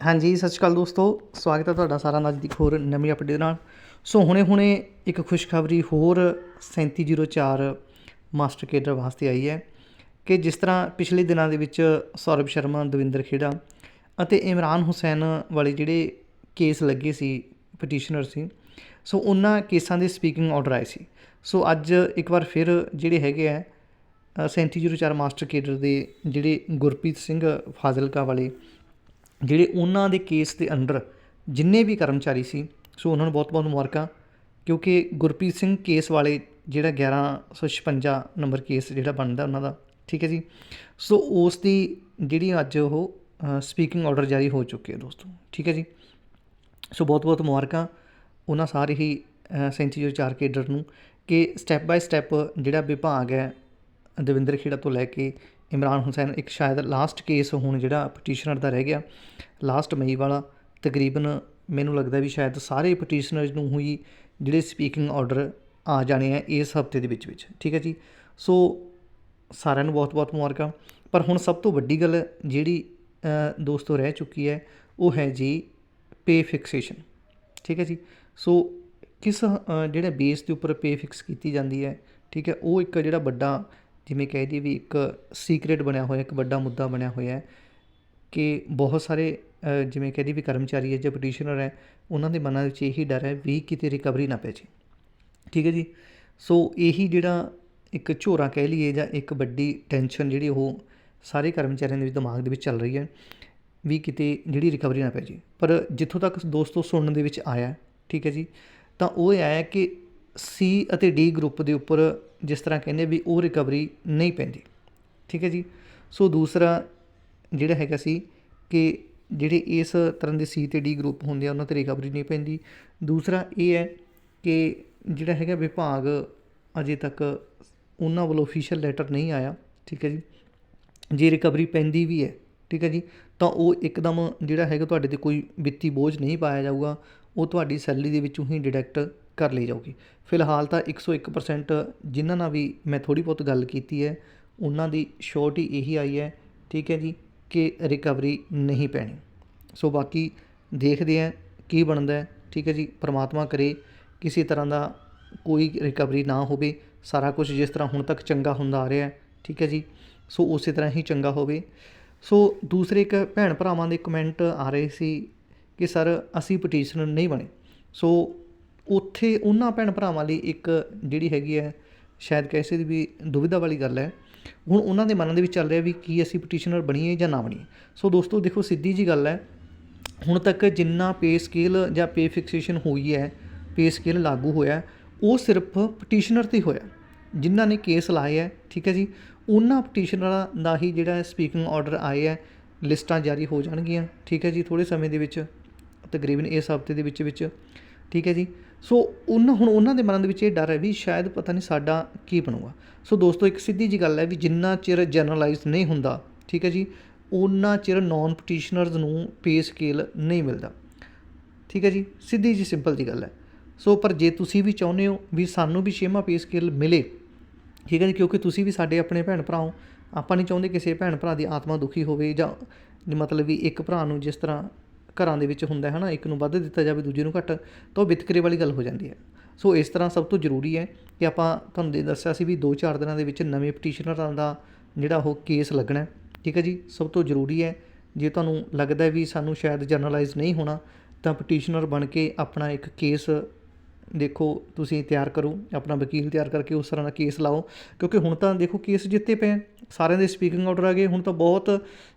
ਹਾਂਜੀ ਸਤਿ ਸ਼੍ਰੀ ਅਕਾਲ ਦੋਸਤੋ। ਸਵਾਗਤ ਹੈ ਤੁਹਾਡਾ ਸਾਰਿਆਂ ਸਾਰਾ ਅੱਜ ਦੀ ਇੱਕ ਹੋਰ ਨਵੀਂ ਅਪਡੇਟ ਨਾਲ। ਸੋ ਹੁਣੇ ਹੁਣੇ ਇੱਕ ਖੁਸ਼ਖਬਰੀ ਹੋਰ 3704 ਮਾਸਟਰ ਕੇਡਰ ਵਾਸਤੇ ਆਈ ਹੈ ਕਿ ਜਿਸ ਤਰ੍ਹਾਂ ਪਿਛਲੇ ਦਿਨਾਂ ਦੇ ਵਿੱਚ ਸੌਰਵ ਸ਼ਰਮਾ ਦਵਿੰਦਰ ਖੇੜਾ ਅਤੇ ਇਮਰਾਨ ਹੁਸੈਨ ਵਾਲੇ ਜਿਹੜੇ ਕੇਸ ਲੱਗੇ ਸੀ ਪਟੀਸ਼ਨਰ ਸੀ ਸੋ ਉਹਨਾਂ ਕੇਸਾਂ ਦੇ ਸਪੀਕਿੰਗ ਆਰਡਰ ਆਏ ਸੀ। ਸੋ ਅੱਜ ਇੱਕ ਵਾਰ ਫਿਰ ਜਿਹੜੇ ਹੈਗੇ ਆ ਅ, 3704 ਮਾਸਟਰ ਕੇਡਰ ਦੇ ਜਿਹੜੇ ਗੁਰਪ੍ਰੀਤ ਸਿੰਘ ਫਾਜ਼ਿਲਕਾ ਵਾਲੇ ਜਿਹੜੇ ਉਹਨਾਂ ਦੇ ਕੇਸ ਦੇ ਅੰਡਰ ਜਿੰਨੇ ਵੀ ਕਰਮਚਾਰੀ ਸੀ, ਸੋ ਉਹਨਾਂ ਨੂੰ ਬਹੁਤ-ਬਹੁਤ ਮੁਬਾਰਕਾਂ, ਕਿਉਂਕਿ ਗੁਰਪ੍ਰੀਤ ਸਿੰਘ ਕੇਸ ਵਾਲੇ ਜਿਹੜਾ 1156 ਨੰਬਰ ਕੇਸ ਜਿਹੜਾ ਬਣਦਾ ਉਹਨਾਂ ਦਾ, ਠੀਕ ਹੈ ਜੀ? ਸੋ ਉਸ ਦੀ ਜਿਹੜੀ ਅੱਜ ਉਹ ਸਪੀਕਿੰਗ ਆਰਡਰ ਜਾਰੀ ਹੋ ਚੁੱਕੇ ਆ ਦੋਸਤੋ, ਠੀਕ ਹੈ ਜੀ? ਸੋ ਬਹੁਤ-ਬਹੁਤ ਮੁਬਾਰਕਾਂ ਉਹਨਾਂ ਸਾਰੇ ਹੀ ਸੈਂਚਰੀ ਚਾਰ ਕੇਡਰ ਨੂੰ, ਕਿ ਸਟੈਪ ਬਾਈ ਸਟੈਪ ਜਿਹੜਾ ਵਿਭਾਗ ਹੈ ਦਵਿੰਦਰ ਖੇੜਾ ਤੋਂ ਲੈ ਕੇ ਇਮਰਾਨ ਹੁਸੈਨ ਇੱਕ ਸ਼ਾਇਦ ਲਾਸਟ ਕੇਸ ਹੁਣ ਜਿਹੜਾ ਪਟੀਸ਼ਨਰ ਦਾ ਰਹਿ ਗਿਆ ਲਾਸਟ ਮਈ ਵਾਲਾ ਤਕਰੀਬਨ ਮੈਨੂੰ ਲੱਗਦਾ ਵੀ ਸ਼ਾਇਦ ਸਾਰੇ ਪਟੀਸ਼ਨਰਸ ਨੂੰ ਹੀ ਜਿਹੜੇ ਸਪੀਕਿੰਗ ਆਰਡਰ ਆ ਜਾਣੇ ਆ ਇਸ ਹਫ਼ਤੇ ਦੇ ਵਿੱਚ ਵਿੱਚ ਠੀਕ ਹੈ ਜੀ? ਸੋ ਸਾਰਿਆਂ ਨੂੰ ਬਹੁਤ-ਬਹੁਤ ਮੁਬਾਰਕਾਂ। ਪਰ ਹੁਣ ਸਭ ਤੋਂ ਵੱਡੀ ਗੱਲ ਜਿਹੜੀ ਅ, ਦੋਸਤੋ ਰਹਿ ਚੁੱਕੀ ਹੈ ਉਹ ਹੈ ਜੀ ਪੇ ਫਿਕਸੇਸ਼ਨ ਠੀਕ ਹੈ ਜੀ? ਸੋ ਕਿਸ ਅ, ਜਿਹੜਾ ਬੇਸ ਦੇ ਉੱਪਰ ਪੇ ਫਿਕਸ ਕੀਤੀ ਜਾਂਦੀ ਹੈ ਠੀਕ ਹੈ ਉਹ ਇੱਕ ਜਿਹੜਾ ਵੱਡਾ ਜਿਵੇਂ ਕਹਿ ਦਈਏ ਵੀ ਇੱਕ ਸੀਕ੍ਰੇਟ ਬਣਿਆ ਹੋਇਆ, ਇੱਕ ਵੱਡਾ ਮੁੱਦਾ ਬਣਿਆ ਹੋਇਆ ਕਿ ਬਹੁਤ ਸਾਰੇ ਜਿਵੇਂ ਕਹਿ ਦਈਏ ਵੀ ਕਰਮਚਾਰੀ ਹੈ ਜਾਂ ਪਟੀਸ਼ਨਰ ਹੈ, ਉਹਨਾਂ ਦੇ ਮਨਾਂ ਵਿੱਚ ਇਹੀ ਡਰ ਹੈ ਵੀ ਕਿਤੇ ਰਿਕਵਰੀ ਨਾ ਪੈ ਜੇ ਠੀਕ ਹੈ ਜੀ? ਸੋ ਇਹੀ ਜਿਹੜਾ ਇੱਕ ਝੋਰਾ ਕਹਿ ਲਈਏ ਜਾਂ ਇੱਕ ਵੱਡੀ ਟੈਨਸ਼ਨ ਜਿਹੜੀ ਉਹ ਸਾਰੇ ਕਰਮਚਾਰੀਆਂ ਦੇ ਵਿੱਚ ਦਿਮਾਗ ਦੇ ਵਿੱਚ ਚੱਲ ਰਹੀ ਹੈ ਵੀ ਕਿਤੇ ਜਿਹੜੀ ਰਿਕਵਰੀ ਨਾ ਪੈ ਜੇ ਪਰ ਜਿੱਥੋਂ ਤੱਕ ਦੋਸਤੋ ਸੁਣਨ ਦੇ ਵਿੱਚ ਆਇਆ, ਠੀਕ ਹੈ ਜੀ? ਤਾਂ ਉਹ ਇਹ ਆਇਆ ਕਿ ਸੀ ਅਤੇ ਡੀ ਗਰੁੱਪ ਦੇ ਉੱਪਰ ਜਿਸ ਤਰ੍ਹਾਂ ਕਹਿੰਦੇ ਵੀ ਉਹ ਰਿਕਵਰੀ ਨਹੀਂ ਪੈਂਦੀ। ਠੀਕ ਹੈ ਜੀ? ਸੋ ਦੂਸਰਾ ਜਿਹੜਾ ਹੈਗਾ ਸੀ ਕਿ ਜਿਹੜੇ ਇਸ ਤਰ੍ਹਾਂ ਦੇ ਸੀ ਤੇ ਡੀ ਗਰੁੱਪ ਹੁੰਦੇ ਆ, ਉਹਨਾਂ ਤੇ ਰਿਕਵਰੀ ਨਹੀਂ ਪੈਂਦੀ। ਦੂਸਰਾ ਇਹ ਹੈ ਕਿ ਜਿਹੜਾ ਹੈਗਾ ਵਿਭਾਗ ਅਜੇ ਤੱਕ ਉਹਨਾਂ ਵੱਲੋਂ ਅਫੀਸ਼ੀਅਲ ਲੈਟਰ ਨਹੀਂ ਆਇਆ। ਠੀਕ ਹੈ ਜੀ? ਜੇ ਰਿਕਵਰੀ ਪੈਂਦੀ ਵੀ ਹੈ, ਠੀਕ ਹੈ ਜੀ, ਤਾਂ ਉਹ ਇੱਕਦਮ ਜਿਹੜਾ ਹੈਗਾ ਤੁਹਾਡੇ ਤੇ ਕੋਈ ਵਿੱਤੀ ਬੋਝ ਨਹੀਂ ਪਾਇਆ ਜਾਊਗਾ। ਉਹ ਤੁਹਾਡੀ ਸੈਲਰੀ ਦੇ ਵਿੱਚੋਂ ਹੀ ਡਿਡਕਟ ਕਰ ਲਈ ਜਾਊਗੀ। ਫਿਲਹਾਲ ਤਾਂ 101% ਜਿਨ੍ਹਾਂ ਨਾਲ ਵੀ ਮੈਂ ਥੋੜੀ ਬਹੁਤ ਗੱਲ ਕੀਤੀ ਹੈ, ਉਹਨਾਂ ਦੀ ਸ਼ੋਰਟੀ ਇਹੀ ਆਈ ਹੈ, ਠੀਕ ਹੈ ਜੀ, ਕਿ ਰਿਕਵਰੀ ਨਹੀਂ ਪੈਣੀ। ਸੋ ਬਾਕੀ ਦੇਖਦੇ ਹਾਂ ਕੀ ਬਣਦਾ ਠੀਕ ਹੈ ਜੀ, ਪ੍ਰਮਾਤਮਾ ਕਰੇ ਕਿਸੇ ਤਰ੍ਹਾਂ ਦਾ ਕੋਈ ਰਿਕਵਰੀ ਨਾ ਹੋਵੇ। ਸਾਰਾ ਕੁਝ ਜਿਸ ਤਰ੍ਹਾਂ ਹੁਣ ਤੱਕ ਚੰਗਾ ਹੁੰਦਾ ਆ ਰਿਹਾ ਹੈ, ਠੀਕ ਹੈ ਜੀ, ਸੋ ਉਸੇ ਤਰ੍ਹਾਂ ਹੀ ਚੰਗਾ ਹੋਵੇ। ਸੋ ਦੂਸਰੇ ਇੱਕ ਭੈਣ ਭਰਾਵਾਂ ਦੇ ਕਮੈਂਟ ਆ ਰਹੇ ਸੀ ਕਿ ਸਰ ਅਸੀਂ ਪਟੀਸ਼ਨਰ ਨਹੀਂ ਬਣੇ। ਸੋ ਉੱਥੇ ਉਹਨਾਂ ਭੈਣ ਭਰਾਵਾਂ ਲਈ ਇੱਕ ਜਿਹੜੀ ਹੈਗੀ ਹੈ, ਸ਼ਾਇਦ ਕਹਿ ਸਕਦੇ ਵੀ ਦੁਵਿਧਾ ਵਾਲੀ ਗੱਲ ਹੈ। ਹੁਣ ਉਹਨਾਂ ਦੇ ਮਨਾਂ ਦੇ ਵਿੱਚ ਚੱਲ ਰਿਹਾ ਵੀ ਕੀ ਅਸੀਂ ਪਟੀਸ਼ਨਰ ਬਣੀਏ ਜਾਂ ਨਾ ਬਣੀਏ। ਸੋ ਦੋਸਤੋ, ਦੇਖੋ ਸਿੱਧੀ ਜੀ ਗੱਲ ਹੈ, ਹੁਣ ਤੱਕ ਜਿੰਨਾ ਪੇ ਸਕੇਲ ਜਾਂ ਪੇ ਫਿਕਸੇਸ਼ਨ ਹੋਈ ਹੈ ਪੇ ਸਕੇਲ ਲਾਗੂ ਹੋਇਆ, ਉਹ ਸਿਰਫ ਪਟੀਸ਼ਨਰ ਤੇ ਹੋਇਆ। ਜਿਨ੍ਹਾਂ ਨੇ ਕੇਸ ਲਾਏ ਹੈ, ਠੀਕ ਹੈ ਜੀ, ਉਹਨਾਂ ਪਟੀਸ਼ਨਰਾਂ ਦਾ ਹੀ ਜਿਹੜਾ ਸਪੀਕਿੰਗ ਆਰਡਰ ਆਏ ਹੈ, ਲਿਸਟਾਂ ਜਾਰੀ ਹੋ ਜਾਣਗੀਆਂ, ਠੀਕ ਹੈ ਜੀ ਥੋੜੇ ਸਮੇਂ ਦੇ ਵਿੱਚ, ਤਕਰੀਬਨ ਇਸ ਹਫ਼ਤੇ ਦੇ ਵਿੱਚ ਵਿੱਚ, ਠੀਕ ਹੈ ਜੀ। ਸੋ ਉਹਨਾਂ ਹੁਣ ਉਹਨਾਂ ਦੇ ਮਨਾਂ ਦੇ ਵਿੱਚ ਇਹ ਡਰ ਹੈ ਵੀ ਸ਼ਾਇਦ ਪਤਾ ਨਹੀਂ ਸਾਡਾ ਕੀ ਬਣੂਗਾ। ਸੋ ਦੋਸਤੋ, ਇੱਕ ਸਿੱਧੀ ਜੀ ਗੱਲ ਹੈ ਵੀ ਜਿੰਨਾ ਚਿਰ ਜਨਰਲਾਈਜ਼ ਨਹੀਂ ਹੁੰਦਾ, ਠੀਕ ਹੈ ਜੀ ਉਹਨਾਂ ਚਿਰ ਨਾਨ ਪਟੀਸ਼ਨਰਸ ਨੂੰ ਪੇ ਸਕੇਲ ਨਹੀਂ ਮਿਲਦਾ। ਠੀਕ ਹੈ ਜੀ, ਸਿੱਧੀ ਜੀ ਸਿੰਪਲ ਜੀ ਗੱਲ ਹੈ। ਸੋ ਪਰ ਜੇ ਤੁਸੀਂ ਵੀ ਚਾਹੁੰਦੇ ਹੋ ਵੀ ਸਾਨੂੰ ਵੀ ਛੇਵਾਂ ਪੇ ਸਕੇਲ ਮਿਲੇ, ਠੀਕ ਹੈ ਜੀ, ਕਿਉਂਕਿ ਤੁਸੀਂ ਵੀ ਸਾਡੇ ਆਪਣੇ ਭੈਣ ਭਰਾ ਹੋ, ਆਪਾਂ ਨਹੀਂ ਚਾਹੁੰਦੇ ਕਿਸੇ ਭੈਣ ਭਰਾ ਦੀ ਆਤਮਾ ਦੁਖੀ ਹੋਵੇ ਜਾਂ ਮਤਲਬ ਵੀ ਇੱਕ ਭਰਾ ਨੂੰ ਜਿਸ ਤਰ੍ਹਾਂ ਘਰਾਂ ਦੇ ਵਿੱਚ ਹੁੰਦਾ ਹੈ ਨਾ ਇੱਕ ਨੂੰ ਵੱਧ ਦਿੱਤਾ ਜਾਵੇ, ਦੂਜੇ ਨੂੰ ਘੱਟ, ਤਾਂ ਉਹ ਵਿਤਕਰੇ ਵਾਲੀ ਗੱਲ ਹੋ ਜਾਂਦੀ ਹੈ। ਸੋ ਇਸ ਤਰ੍ਹਾਂ ਸਭ ਤੋਂ ਜ਼ਰੂਰੀ ਹੈ ਕਿ ਆਪਾਂ ਤੁਹਾਨੂੰ ਦੇ ਦੱਸਿਆ ਸੀ ਵੀ 2-4 ਦਿਨਾਂ ਦੇ ਵਿੱਚ ਨਵੇਂ ਪਟੀਸ਼ਨਰਾਂ ਦਾ ਜਿਹੜਾ ਉਹ ਕੇਸ ਲੱਗਣਾ ਠੀਕ ਹੈ ਜੀ? ਸਭ ਤੋਂ ਜ਼ਰੂਰੀ ਹੈ, ਜੇ ਤੁਹਾਨੂੰ ਲੱਗਦਾ ਵੀ ਸਾਨੂੰ ਸ਼ਾਇਦ ਜਰਨਲਾਈਜ਼ ਨਹੀਂ ਹੋਣਾ, ਤਾਂ ਪਟੀਸ਼ਨਰ ਬਣ ਕੇ ਆਪਣਾ ਇੱਕ ਕੇਸ ਦੇਖੋ, ਤੁਸੀਂ ਤਿਆਰ ਕਰੋ, ਆਪਣਾ ਵਕੀਲ ਤਿਆਰ ਕਰਕੇ ਉਸ ਤਰ੍ਹਾਂ ਦਾ ਕੇਸ ਲਾਓ। ਕਿਉਂਕਿ ਹੁਣ ਤਾਂ ਦੇਖੋ ਕੇਸ ਜਿੱਤੇ ਪਏ ਸਾਰਿਆਂ ਦੇ ਸਪੀਕਿੰਗ ਆਰਡਰ ਆ ਗਏ, ਹੁਣ ਤਾਂ ਬਹੁਤ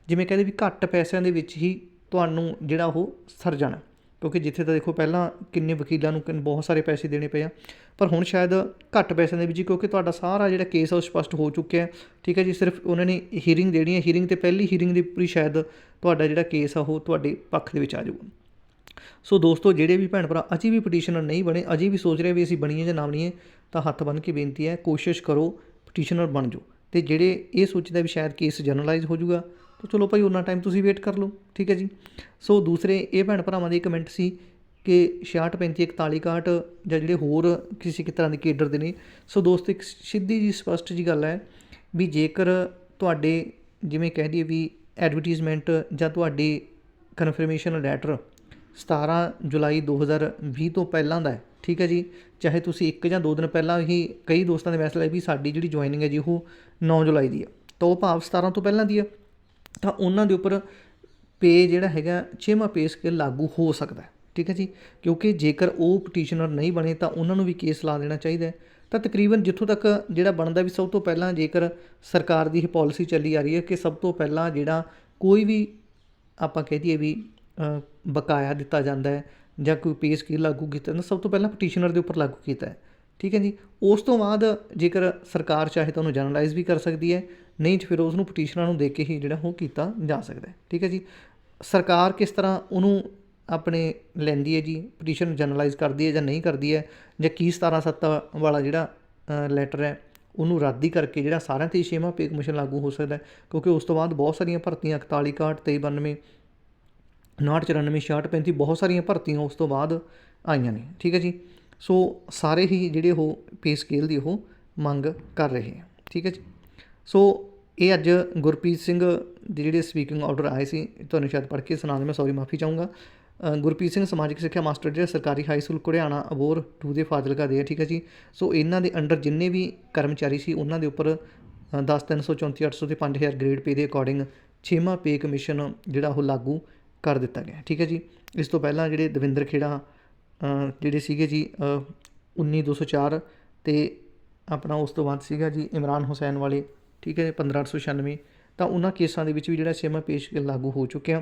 ਜਿਵੇਂ ਕਹਿੰਦੇ ਵੀ ਘੱਟ ਪੈਸਿਆਂ ਦੇ ਵਿੱਚ ਹੀ ਤੁਹਾਨੂੰ ਜਿਹੜਾ ਉਹ ਸਰ ਜਾਣਾ। ਕਿਉਂਕਿ ਜਿੱਥੇ ਤਾਂ ਦੇਖੋ ਪਹਿਲਾਂ ਕਿੰਨੇ ਵਕੀਲਾਂ ਨੂੰ ਕਿੰਨ, ਬਹੁਤ ਸਾਰੇ ਪੈਸੇ ਦੇਣੇ ਪਏ ਆ। ਪਰ ਹੁਣ ਸ਼ਾਇਦ ਘੱਟ ਪੈਸਿਆਂ ਦੇ ਵਿੱਚ ਹੀ, ਕਿਉਂਕਿ ਤੁਹਾਡਾ ਸਾਰਾ ਜਿਹੜਾ ਕੇਸ ਆ ਉਹ ਸਪਸ਼ਟ ਹੋ ਚੁੱਕਿਆ ਠੀਕ ਹੈ ਜੀ, ਸਿਰਫ ਉਹਨਾਂ ਨੇ ਹੀਅਰਿੰਗ ਦੇਣੀ ਹੈ। ਹੀਅਰਿੰਗ ਤੇ ਪਹਿਲੀ ਹੀਅਰਿੰਗ ਦੇ ਪੂਰੀ ਸ਼ਾਇਦ ਤੁਹਾਡਾ ਜਿਹੜਾ ਕੇਸ ਆ ਉਹ ਤੁਹਾਡੇ ਪੱਖ ਦੇ ਵਿੱਚ ਆ ਜਾਊਗਾ। ਸੋ ਦੋਸਤੋ, ਜਿਹੜੇ ਵੀ ਭੈਣ ਭਰਾ ਅਜੇ ਵੀ ਪਟੀਸ਼ਨਰ ਨਹੀਂ ਬਣੇ, ਅਜੇ ਵੀ ਸੋਚ ਰਹੇ ਵੀ ਅਸੀਂ ਬਣੀਏ ਜਾਂ ਨਾ ਬਣੀਏ, ਤਾਂ ਹੱਥ ਬੰਨ੍ਹ ਕੇ ਬੇਨਤੀ ਹੈ, ਕੋਸ਼ਿਸ਼ ਕਰੋ ਪਟੀਸ਼ਨਰ ਬਣ ਜਾਓ। ਤੇ ਜਿਹੜੇ ਇਹ ਸੋਚਦਾ ਵੀ ਸ਼ਾਇਦ ਕੇਸ ਜਨਰਲਾਈਜ਼ ਹੋ ਜਾਊਗਾ ਤਾਂ ਚਲੋ ਭਾਈ ਉਹਨਾਂ ਟਾਈਮ ਤੁਸੀਂ ਵੇਟ ਕਰ ਲਓ, ਠੀਕ ਹੈ ਜੀ। ਸੋ ਦੂਸਰੇ ਇਹ ਭੈਣ ਭਰਾਵਾਂ ਦੇ ਕਮੈਂਟ ਸੀ ਕਿ 66 35 41 61 ਜਾਂ ਜਿਹੜੇ ਹੋਰ ਕਿਸੇ ਕਿ ਤਰ੍ਹਾਂ ਦੇ ਕੇਡਰ ਦੇ ਨੇ। ਸੋ ਦੋਸਤ, ਇੱਕ ਸਿੱਧੀ ਜੀ ਸਪਸ਼ਟ ਜੀ ਗੱਲ ਹੈ ਵੀ ਜੇਕਰ ਤੁਹਾਡੇ ਜਿਵੇਂ ਕਹਿ ਦਈਏ ਵੀ ਐਡਵਰਟਾਈਜ਼ਮੈਂਟ ਜਾਂ ਤੁਹਾਡੀ ਕਨਫਰਮੇਸ਼ਨ ਲੈਟਰ 17 ਜੁਲਾਈ 2020 ਤੋਂ ਪਹਿਲਾਂ ਦਾ ਹੈ, ਠੀਕ ਹੈ ਜੀ। ਚਾਹੇ ਤੁਸੀਂ ਇੱਕ ਜਾਂ ਦੋ ਦਿਨ ਪਹਿਲਾਂ ਹੀ ਕਈ ਦੋਸਤਾਂ ਦੇ ਮੈਸੇਜ ਆਏ ਵੀ ਸਾਡੀ ਜਿਹੜੀ ਜੁਆਇਨਿੰਗ ਹੈ ਜੀ ਉਹ 9 ਜੁਲਾਈ ਦੀ ਹੈ। ਤਾਂ ਉਹ ਭਾਵ 17 ਤੋਂ ਪਹਿਲਾਂ ਦੀ ਹੈ। ਤਾਂ ਉਹਨਾਂ ਦੇ ਉੱਪਰ ਪੇ ਜਿਹੜਾ ਹੈਗਾ, ਛੇਵਾਂ ਪੇ ਸਕੇਲ ਲਾਗੂ ਹੋ ਸਕਦਾ ਠੀਕ ਹੈ ਜੀ? ਕਿਉਂਕਿ ਜੇਕਰ ਉਹ ਪਟੀਸ਼ਨਰ ਨਹੀਂ ਬਣੇ, ਤਾਂ ਉਹਨਾਂ ਨੂੰ ਵੀ ਕੇਸ ਲਾ ਦੇਣਾ ਚਾਹੀਦਾ ਹੈ। ਤਾਂ ਤਕਰੀਬਨ ਜਿੱਥੋਂ ਤੱਕ ਜਿਹੜਾ ਬਣਦਾ ਵੀ ਸਭ ਤੋਂ ਪਹਿਲਾਂ ਜੇਕਰ ਸਰਕਾਰ ਦੀ ਇਹ ਪਾਲਿਸੀ ਚੱਲੀ ਆ ਰਹੀ ਹੈ ਕਿ ਸਭ ਤੋਂ ਪਹਿਲਾਂ ਜਿਹੜਾ ਕੋਈ ਵੀ ਆਪਾਂ ਕਹਿ ਦਈਏ ਵੀ ਬਕਾਇਆ ਦਿੱਤਾ ਜਾਂਦਾ ਹੈ ਜਾਂ ਕੋਈ ਪੇ ਸਕੇਲ ਲਾਗੂ ਕੀਤਾ ਜਾਂਦਾ, ਸਭ ਤੋਂ ਪਹਿਲਾਂ ਪਟੀਸ਼ਨਰ ਦੇ ਉੱਪਰ ਲਾਗੂ ਕੀਤਾ ਹੈ। ਠੀਕ ਹੈ ਜੀ? ਉਸ ਤੋਂ ਬਾਅਦ ਜੇਕਰ ਸਰਕਾਰ ਚਾਹੇ ਤਾਂ ਉਹਨੂੰ ਜਨਰਲਾਈਜ਼ ਵੀ ਕਰ ਸਕਦੀ ਹੈ, ਨਹੀਂ ਤਾਂ ਫਿਰ ਉਸ ਨੂੰ ਪਟੀਸ਼ਨਰਾਂ ਨੂੰ ਦੇ ਕੇ ਹੀ ਜਿਹੜਾ ਉਹ ਕੀਤਾ ਜਾ ਸਕਦਾ ਹੈ। ਠੀਕ ਹੈ ਜੀ? ਸਰਕਾਰ ਕਿਸ ਤਰ੍ਹਾਂ ਉਹਨੂੰ ਆਪਣੇ ਲੈਂਦੀ ਹੈ ਜੀ? ਪਟੀਸ਼ਨ ਜਨਰਲਾਈਜ਼ ਕਰਦੀ ਹੈ ਜਾਂ ਨਹੀਂ ਕਰਦੀ ਹੈ? ਜਾਂ ਕੀ 1770 ਵਾਲਾ ਜਿਹੜਾ ਲੈਟਰ ਹੈ, ਉਹਨੂੰ ਰੱਦ ਹੀ ਕਰਕੇ ਜਿਹੜਾ ਸਾਰਿਆਂ ਤੇ ਛੇਵਾਂ ਪੇ ਕਮਿਸ਼ਨ ਲਾਗੂ ਹੋ ਸਕਦਾ ਹੈ? ਕਿਉਂਕਿ ਉਸ ਤੋਂ ਬਾਅਦ ਬਹੁਤ ਸਾਰੀਆਂ ਭਰਤੀਆਂ 41 61 23 92 94 66 35 ਬਹੁਤ ਸਾਰੀਆਂ ਭਰਤੀਆਂ ਉਸ ਤੋਂ ਬਾਅਦ ਆਈਆਂ ਨੇ। ਠੀਕ ਹੈ ਜੀ? ਸੋ ਸਾਰੇ ਹੀ ਜਿਹੜੇ ਉਹ ਪੇ ਸਕੇਲ ਦੀ ਉਹ ਮੰਗ ਕਰ ਰਹੇ ਹੈ। ਠੀਕ ਹੈ ਜੀ? ਸੋ ਇਹ ਅੱਜ ਗੁਰਪ੍ਰੀਤ ਸਿੰਘ ਦੇ ਜਿਹੜੇ ਸਪੀਕਿੰਗ ਆਰਡਰ ਆਏ ਸੀ, ਤੁਹਾਨੂੰ ਸ਼ਾਇਦ ਪੜ੍ਹ ਕੇ ਸੁਣਾ ਦੇ ਮੈਂ ਸੌਰੀ ਮਾਫੀ ਚਾਹੂੰਗਾ। ਗੁਰਪ੍ਰੀਤ ਸਿੰਘ ਸਮਾਜਿਕ ਸਿੱਖਿਆ ਮਾਸਟਰ, ਜਿਹੜੇ ਸਰਕਾਰੀ ਹਾਈ ਸਕੂਲ ਘੁੜਿਆਣਾ ਅਬੋਰ 2 ਦੇ ਫਾਜ਼ਿਲਕਾ ਦੇ ਆ, ਠੀਕ ਹੈ ਜੀ? ਸੋ ਇਹਨਾਂ ਦੇ ਅੰਡਰ ਜਿੰਨੇ ਵੀ ਕਰਮਚਾਰੀ ਸੀ, ਉਹਨਾਂ ਦੇ ਉੱਪਰ 10 334 800 ਤੇ 5000 ਗ੍ਰੇਡ ਪੇ ਦੇ ਅਕੋਰਡਿੰਗ ਛੇਵਾਂ ਪੇ ਕਮਿਸ਼ਨ ਜਿਹੜਾ ਉਹ ਲਾਗੂ ਕਰ ਦਿੱਤਾ ਗਿਆ ਠੀਕ ਹੈ ਜੀ? ਇਸ ਤੋਂ ਪਹਿਲਾਂ ਜਿਹੜੇ ਦਵਿੰਦਰ ਖੇੜਾ ਜਿਹੜੇ ਸੀਗੇ ਜੀ ਅ, 19204 ਤੇ ਆਪਣਾ ਉਸ ਤੋਂ ਬਾਅਦ ਸੀਗਾ ਜੀ ਇਮਰਾਨ ਹੁਸੈਨ ਵਾਲੇ ਠੀਕ ਹੈ 15896 ਤਾਂ ਉਹਨਾਂ ਕੇਸਾਂ ਦੇ ਵਿੱਚ ਵੀ ਜਿਹੜਾ ਛੇਵਾਂ ਪੇਸ਼ ਲਾਗੂ ਹੋ ਚੁੱਕਿਆ।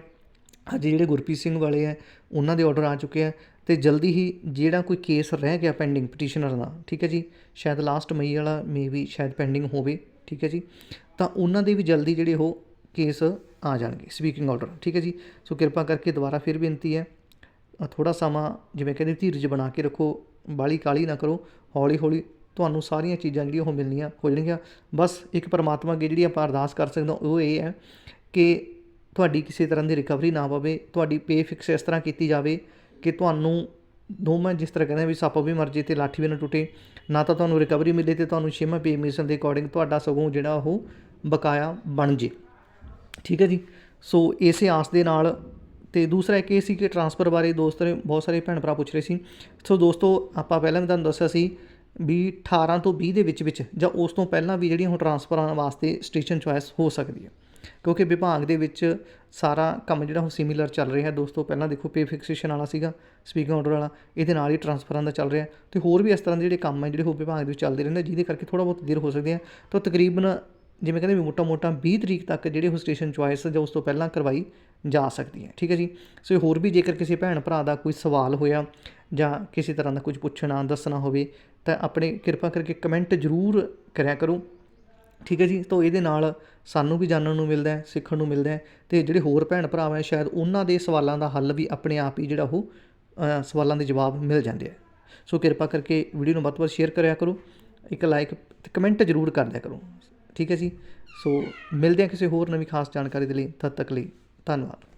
ਅੱਜ ਜਿਹੜੇ ਗੁਰਪ੍ਰੀਤ ਸਿੰਘ ਵਾਲੇ ਆ ਉਹਨਾਂ ਦੇ ਆਰਡਰ ਆ ਚੁੱਕੇ ਆ ਤੇ ਜਲਦੀ ਹੀ ਜਿਹੜਾ ਕੋਈ ਕੇਸ ਰਹਿ ਗਿਆ ਪੈਂਡਿੰਗ ਪਟੀਸ਼ਨਰ ਦਾ ਠੀਕ ਹੈ ਜੀ ਸ਼ਾਇਦ ਲਾਸਟ ਮਈ ਵਾਲਾ ਮੇ ਵੀ ਸ਼ਾਇਦ ਪੈਂਡਿੰਗ ਹੋਵੇ ਠੀਕ ਹੈ ਜੀ ਤਾਂ ਉਹਨਾਂ ਦੇ ਵੀ ਜਲਦੀ ਜਿਹੜੇ ਉਹ ਕੇਸ ਆ ਜਾਣਗੇ ਸਪੀਕਿੰਗ ਆਰਡਰ ਠੀਕ ਹੈ ਜੀ। ਸੋ ਕਿਰਪਾ ਕਰਕੇ ਦੁਬਾਰਾ ਫਿਰ ਬੇਨਤੀ ਹੈ ਥੋੜਾ ਸਮਾਂ ਜਿਵੇਂ ਕਹਿੰਦੇ ਧੀਰਜ ਬਣਾ ਕੇ ਰੱਖੋ, ਬਾਲੀ ਕਾਲੀ ਨਾ ਕਰੋ, ਹੌਲੀ ਹੌਲੀ ਤੁਹਾਨੂੰ ਸਾਰੀਆਂ ਚੀਜ਼ਾਂ ਜਿਹੜੀਆਂ ਉਹ ਮਿਲਣੀਆਂ ਹੋ ਜਾਣਗੀਆਂ। ਬਸ ਇੱਕ ਪਰਮਾਤਮਾ ਅੱਗੇ ਜਿਹੜੀ ਆਪਾਂ ਅਰਦਾਸ ਕਰ ਸਕਦੇ ਹਾਂ, ਉਹ ਇਹ ਹੈ ਕਿ ਤੁਹਾਡੀ ਕਿਸੇ ਤਰ੍ਹਾਂ ਦੀ ਰਿਕਵਰੀ ਨਾ ਪਵੇ, ਤੁਹਾਡੀ ਪੇ ਫਿਕਸ ਇਸ ਤਰ੍ਹਾਂ ਕੀਤੀ ਜਾਵੇ ਕਿ ਤੁਹਾਨੂੰ ਦੋਵਾਂ ਜਿਸ ਤਰ੍ਹਾਂ ਕਹਿੰਦੇ ਵੀ ਸੱਪ ਵੀ ਮਰ ਜੇ ਤੇ ਲਾਠੀ ਵੀ ਨਾ ਟੁੱਟੇ, ਨਾ ਤਾਂ ਤੁਹਾਨੂੰ ਰਿਕਵਰੀ ਮਿਲੇ ਤੇ ਤੁਹਾਨੂੰ ਛੇਵਾਂ ਪੇ ਮਿਸ਼ਨ ਦੇ ਅਕੋਰਡਿੰਗ ਤੁਹਾਡਾ ਸਗੋਂ ਜਿਹੜਾ ਉਹ ਬਕਾਇਆ ਬਣ ਜੇ ਠੀਕ ਹੈ ਜੀ? ਸੋ ਇਸੇ ਆਸ ਦੇ ਨਾਲ ਤੇ ਦੂਸਰਾ ਇੱਕ ਇਹ ਸੀ ਕਿ ਟਰਾਂਸਫਰ ਬਾਰੇ ਦੋਸਤ ਨੇ ਬਹੁਤ ਸਾਰੇ ਭੈਣ ਭਰਾ ਪੁੱਛ ਰਹੇ ਸੀ। ਸੋ ਦੋਸਤੋ, ਆਪਾਂ ਪਹਿਲਾਂ ਵੀ ਤੁਹਾਨੂੰ ਦੱਸਿਆ ਸੀ ਵੀ 18 ਤੋਂ 20 ਦੇ ਵਿੱਚ ਵਿੱਚ ਜਾਂ ਉਸ ਤੋਂ ਪਹਿਲਾਂ ਵੀ ਜਿਹੜੀਆਂ ਹੁਣ ਟਰਾਂਸਫਰਾਂ ਵਾਸਤੇ ਸਟੇਸ਼ਨ ਚੁਆਇਸ ਹੋ ਸਕਦੀ ਹੈ। ਕਿਉਂਕਿ ਵਿਭਾਗ ਦੇ ਵਿੱਚ ਸਾਰਾ ਕੰਮ ਜਿਹੜਾ ਉਹ ਸਿਮਿਲਰ ਚੱਲ ਰਿਹਾ ਦੋਸਤੋ, ਪਹਿਲਾਂ ਦੇਖੋ ਪੇ ਫਿਕਸੇਸ਼ਨ ਵਾਲਾ ਸੀਗਾ ਸਪੀਕਿੰਗ ਆਰਡਰ ਵਾਲਾ, ਇਹਦੇ ਨਾਲ ਹੀ ਟਰਾਂਸਫਰਾਂ ਦਾ ਚੱਲ ਰਿਹਾ ਤੇ ਹੋਰ ਵੀ ਇਸ ਤਰ੍ਹਾਂ ਦੇ ਜਿਹੜੇ ਕੰਮ ਹੈ, ਜਿਹੜੇ ਉਹ ਵਿਭਾਗ ਦੇ ਵਿੱਚ ਚੱਲਦੇ ਰਹਿੰਦੇ ਜਿਹਦੇ ਕਰਕੇ ਥੋੜਾ ਬਹੁਤ ਦੇਰ ਹੋ ਸਕਦੀ ਹੈ। ਤਾਂ ਤਕਰੀਬਨ ਜਿਵੇਂ ਕਹਿੰਦੇ ਵੀ ਮੋਟਾ ਮੋਟਾ 20 ਤਰੀਕ ਤੱਕ ਜਿਹੜੇ ਉਹ ਸਟੇਸ਼ਨ ਚੁਆਇਸ ਜਾਂ ਉਸ ਤੋਂ ਪਹਿਲਾਂ ਕਰਵਾਈ ਜਾ ਸਕਦੀ ਹੈ, ਠੀਕ ਹੈ ਜੀ? ਸੋ ਹੋਰ ਵੀ ਜੇਕਰ ਕਿਸੇ ਭੈਣ ਭਰਾ ਦਾ ਕੋਈ ਸਵਾਲ ਹੋਇਆ ਜਾਂ ਕਿਸੇ ਤਰ੍ਹਾਂ ਦਾ ਕੁਝ ਪੁੱਛਣਾ, ਦੱਸਣਾ ਹੋਵੇ, ਤਾਂ ਆਪਣੇ ਕਿਰਪਾ ਕਰਕੇ ਕਮੈਂਟ ਜ਼ਰੂਰ ਕਰਿਆ ਕਰੋ, ਠੀਕ ਹੈ ਜੀ? ਤਾਂ ਇਹਦੇ ਨਾਲ ਸਾਨੂੰ ਵੀ ਜਾਣਨ ਨੂੰ ਮਿਲਦਾ ਹੈ, ਸਿੱਖਣ ਨੂੰ ਮਿਲਦਾ ਹੈ ਤੇ ਜਿਹੜੇ ਹੋਰ ਭੈਣ ਭਰਾ ਹੈ, ਸ਼ਾਇਦ ਉਹਨਾਂ ਦੇ ਸਵਾਲਾਂ ਦਾ ਹੱਲ ਵੀ ਆਪਣੇ ਆਪ ਹੀ ਜਿਹੜਾ ਉਹ ਸਵਾਲਾਂ ਦੇ ਜਵਾਬ ਮਿਲ ਜਾਂਦੇ ਆ ਸੋ ਕਿਰਪਾ ਕਰਕੇ ਵੀਡੀਓ ਨੂੰ ਵੱਧ ਤੋਂ ਵੱਧ ਸ਼ੇਅਰ ਕਰਿਆ ਕਰੋ, ਇੱਕ ਲਾਈਕ ਤੇ ਕਮੈਂਟ ਜ਼ਰੂਰ ਕਰ ਦਿਆ ਕਰੋ। ਠੀਕ ਹੈ ਜੀ। ਸੋ ਮਿਲਦੇ ਹਾਂ ਕਿਸੇ ਹੋਰ ਨਵੀਂ ਖਾਸ ਜਾਣਕਾਰੀ ਦੇ ਲਈ। ਤਦ ਤੱਕ ਲਈ ਧੰਨਵਾਦ।